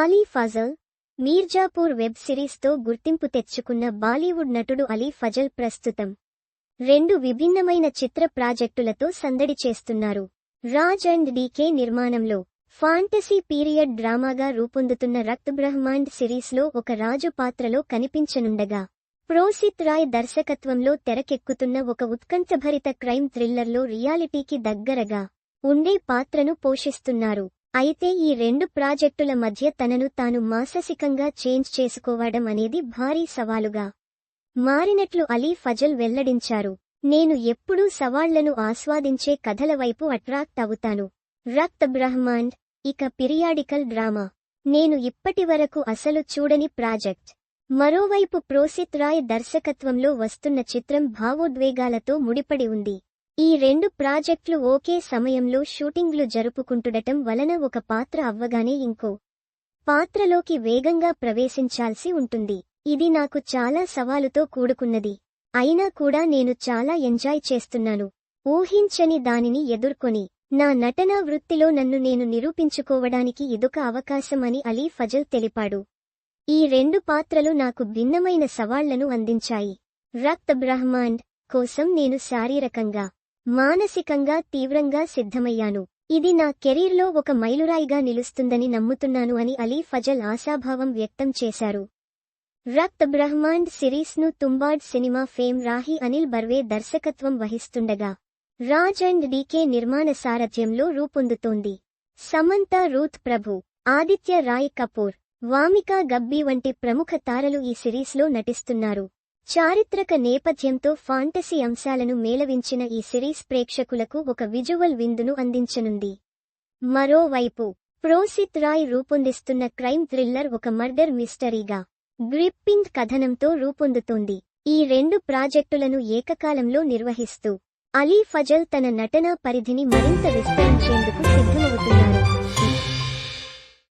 Ali Fazal Mirzapur web సిరీస్తో గుర్తింపు తెచ్చుకున్న బాలీవుడ్ నటుడు అలీ ఫజల్ ప్రస్తుతం రెండు విభిన్నమైన చిత్ర ప్రాజెక్టులతో సందడి చేస్తున్నారు. రాజ్ అండ్ డీకే నిర్మాణంలో ఫాంటసీ పీరియడ్ డ్రామాగా రూపొందుతున్న రక్త్ బ్రహ్మాండ్ సిరీస్లో ఒక రాజు పాత్రలో కనిపించనుండగా ప్రోసిత్ రాయ్ దర్శకత్వంలో తెరకెక్కుతున్న ఒక ఉత్కంఠభరిత క్రైమ్ థ్రిల్లర్లో రియాలిటీకి దగ్గరగా ఉండే పాత్రను పోషిస్తున్నారు. అయితే ఈ రెండు ప్రాజెక్టుల మధ్య తనను తాను మానసికంగా చేంజ్ చేసుకోవడం అనేది భారీ సవాలుగా మారినట్లు అలీ ఫజల్ వెల్లడించారు. నేను ఎప్పుడూ సవాళ్ళను ఆస్వాదించే కథల వైపు అట్రాక్ట్ అవుతాను. రక్త్ బ్రహ్మాండ్ ఇక పిరియాడికల్ డ్రామా. నేను ఇప్పటివరకు అసలు చూడని ప్రాజెక్ట్. మరోవైపు ప్రోసిత్ రాయ్ దర్శకత్వంలో వస్తున్న చిత్రం భావోద్వేగాలతో ముడిపడి ఉంది. ఈ రెండు ప్రాజెక్టులు ఒకే సమయంలో షూటింగ్లు జరుపుకుంటుండటం వలన ఒక పాత్ర అవ్వగానే ఇంకో పాత్రలోకి వేగంగా ప్రవేశించాల్సి ఉంటుంది. ఇది నాకు చాలా సవాలుతో కూడుకున్నది. అయినా కూడా నేను చాలా ఎంజాయ్ చేస్తున్నాను. ఊహించని దానిని ఎదుర్కొని నా నటనా వృత్తిలో నన్ను నేను నిరూపించుకోవడానికి ఇదొక అవకాశం అని అలీ ఫజల్ తెలిపాడు. ఈ రెండు పాత్రలు నాకు భిన్నమైన సవాళ్ళను అందించాయి. రక్త్ బ్రహ్మాండ్ కోసం నేను శారీరకంగా మానసికంగా తీవ్రంగా సిద్ధమయ్యాను. ఇది నా కెరీర్లో ఒక మైలురాయిగా నిలుస్తుందని నమ్ముతున్నాను అని అలీ ఫజల్ ఆశాభావం వ్యక్తం చేశారు. రక్త్ బ్రహ్మాండ్ సిరీస్ను తుంబాడ్ సినిమా ఫేమ్ రాహి అనిల్ బర్వే దర్శకత్వం వహిస్తుండగా రాజ్ అండ్ డీకే నిర్మాణ సారథ్యంలో రూపొందుతోంది. సమంత రూత్ ప్రభు ఆదిత్య రాయ్ కపూర్ వామికా గబ్బీ వంటి ప్రముఖ తారలు ఈ సిరీస్లో నటిస్తున్నారు. చారిత్రక నేపథ్యంతో ఫాంటసీ అంశాలను మేళవించిన ఈ సిరీస్ ప్రేక్షకులకు ఒక విజువల్ విందును అందించనుంది. మరోవైపు ప్రోసిత్ రాయ్ రూపొందిస్తున్న క్రైమ్ థ్రిల్లర్ ఒక మర్డర్ మిస్టరీగా గ్రిప్పింగ్ కథనంతో రూపొందుతోంది. ఈ రెండు ప్రాజెక్టులను ఏకకాలంలో నిర్వహిస్తూ అలీ ఫజల్ తన నటనా పరిధిని మరింత విస్తరించేందుకు సిద్ధమవుతున్నారు.